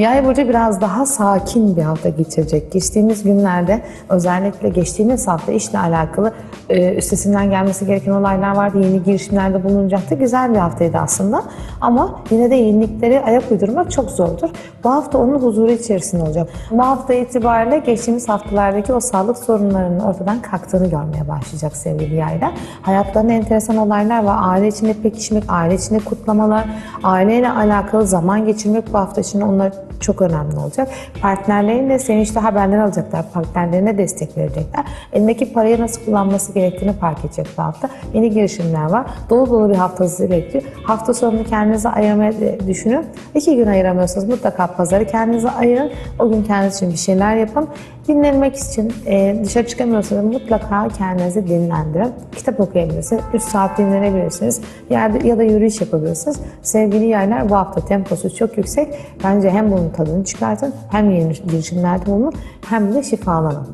Yay burcu biraz daha sakin bir hafta geçirecek. Geçtiğimiz günlerde özellikle geçtiğimiz hafta işle alakalı e, üstesinden gelmesi gereken olaylar vardı. Yeni girişimlerde bulunacaktı. Güzel bir haftaydı aslında. Ama yine de yeniliklere ayak uydurmak çok zordur. Bu hafta onun huzuru içerisinde olacak. Bu hafta itibariyle geçtiğimiz haftalardaki o sağlık sorunlarının ortadan kalktığını görmeye başlayacak sevgili yaylar. Hayatlarında enteresan olaylar var. Aile içinde pekişmek, aile içinde kutlamalar, aileyle alakalı zaman geçirmek bu hafta için onlar çok önemli olacak. Partnerlerin de sevinçli haberler alacaklar. Partnerlerine destek verecekler. Elindeki parayı nasıl kullanması gerektiğini fark edecek bu hafta. Yeni girişimler var. Dolu dolu bir hafta sizi bekliyor. Hafta sonunu kendinize ayırmayı düşünün. İki gün ayıramıyorsanız mutlaka pazarı kendinize ayırın. O gün kendiniz için bir şeyler yapın. Dinlenmek için e, dışarı çıkamıyorsanız mutlaka kendinizi dinlendirin. Kitap okuyabilirsiniz. 3 saat dinlenebilirsiniz. Ya da, ya da yürüyüş yapabilirsiniz. Sevgili yaylar bu hafta temposu çok yüksek. Bence hem bunun tadını çıkartın hem yeni girişimlerde bulunun hem de şifalanın.